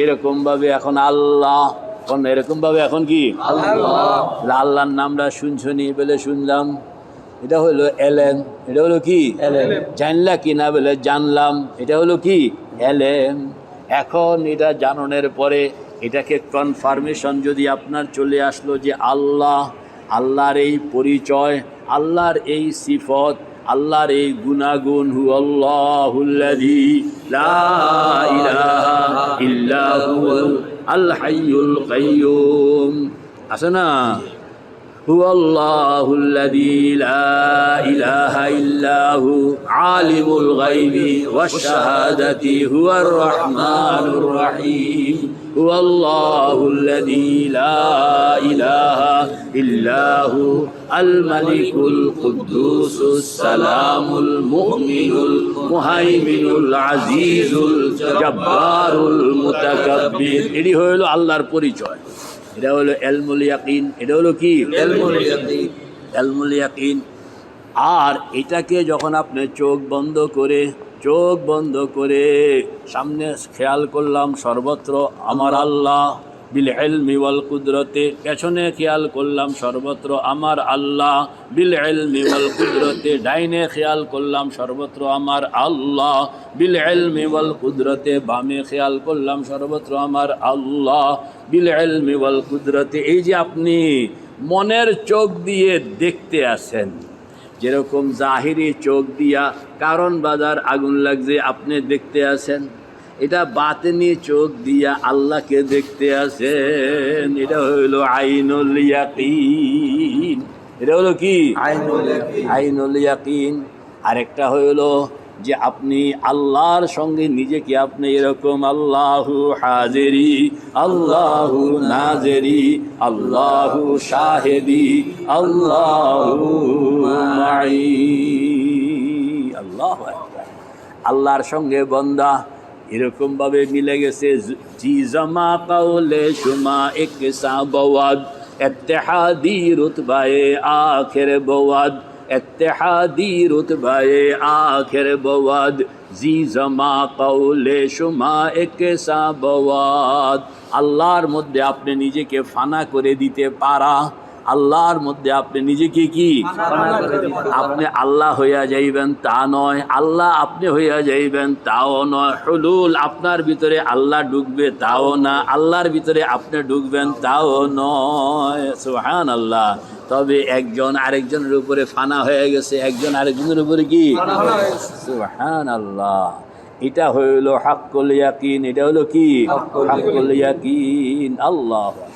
এরকম ভাবে এখন আল্লাহ। এখন এরকম ভাবে এখন কি? আল্লাহর নামটা শুনছনি বলে শুনলাম। এটা হলো এলেম। এটা হলো কি। জানলা কি না বলে জানলাম। এটা হলো কি? এলেম। এখন এটা জাননের পরে এটাকে কনফার্মেশন যদি আপনার চলে আসলো যে আল্লাহ আল্লাহর এই পরিচয় আল্লাহর এই সিফত আল্লাহর এই গুণাগুণ হু আল্লাহুল্লাযী লা হুয়াল আল হাইয়ুল কাইয়্যুম আছে না هو الله الذي لا إله إلا هو عالم الغيب والشهادة هو الرحمن الرحيم هو الله الذي لا إله إلا هو الملك القدوس السلام المؤمن المهيمن العزيز الجبار المتكبر إلي هو الله البريجوي এটা হলো এলমুল ইয়াকিন এটা হলো কি? এলমুল ইয়াকিন। আর এটাকে যখন আপনি চোখ বন্ধ করে চোখ বন্ধ করে সামনে খেয়াল করলাম সর্বত্র আমার আল্লাহ। বিল এলমি ওয়াল কুদরতে পেছনে খেয়াল করলাম সর্বত্র আমার আল্লাহ। বিল এলমি ওয়াল কুদরতে ডাইনে খেয়াল করলাম সর্বত্র আমার আল্লাহ। বিল এলমি ওয়াল কুদরতে বামে খেয়াল করলাম সর্বত্র আমার আল্লাহ। বিল এলমি ওয়াল কুদরতে এই যে আপনি মনের চোখ দিয়ে দেখতে আসেন যেরকম জাহিরি চোখ দিয়া কারণ বাজার আগুন লাগছে, আপনি দেখতে আসেন এটা বাতেনি চোখ দিয়া আল্লাহকে দেখতে আসেন। এটা হইল আইনুল ইয়াকিন। এটা হলো কি? আইনুল ইয়াকিন। আইনুল ইয়াকিন। আরেকটা হইল যে আপনি আল্লাহর সঙ্গে নিজেকে আপনি এরকম আল্লাহু হাজেরি আল্লাহু নাজেরি আল্লাহু শাহেদি আল্লাহু আল্লাহ আল্লাহর সঙ্গে বন্দা এরকমভাবে মিলে গেছে জি জমা কাউলে সুমা একসা বওয়াদ, এত্তেহাদি রুতবায়ে আখের বওয়াদ, এত্তেহাদি রুতবায়ে আখের বওয়াদ জি জমা কাউলে সুমা একসা বওয়াদ। আল্লাহর মধ্যে আপনি নিজেকে ফানা করে দিতে পারা। আল্লাহর মধ্যে আপনি নিজেকে কি। আপনি আল্লাহ হইয়া যাইবেন, তা নয়। আল্লাহ আপনি হইয়া যাইবেন, তাও নয়। হলুল আপনার ভিতরে আল্লাহ ঢুকবে, তাও না। আল্লাহর ভিতরে আপনি ঢুকবেন, তাও নয়। সুহান আল্লাহ তবে একজন আরেকজনের উপরে ফানা হয়ে গেছে। একজন আরেকজনের উপরে কি। সুহান আল্লাহ এটা হইল হাক্কুল ইয়াকিন। এটা হলো কি? হাক্কুল ইয়াকিন। আল্লাহ